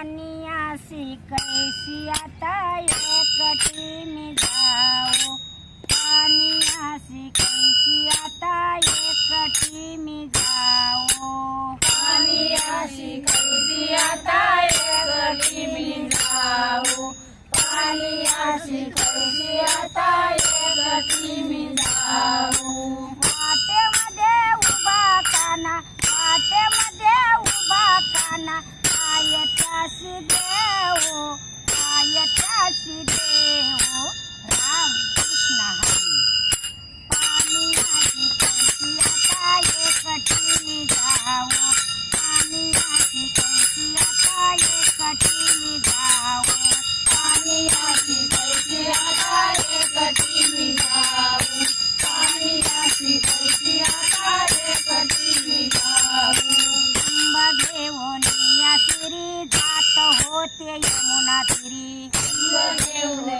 કનિયા C કૈસિયા તાયો કટી ની જાઓ. કનિયા C કૈસિયા તાયો કટી ની જાઓ. કનિયા se deu, ai, até se deu. ना तिरी. देऊ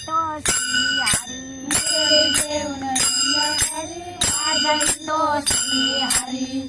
तो हरी हरी आ गई हरी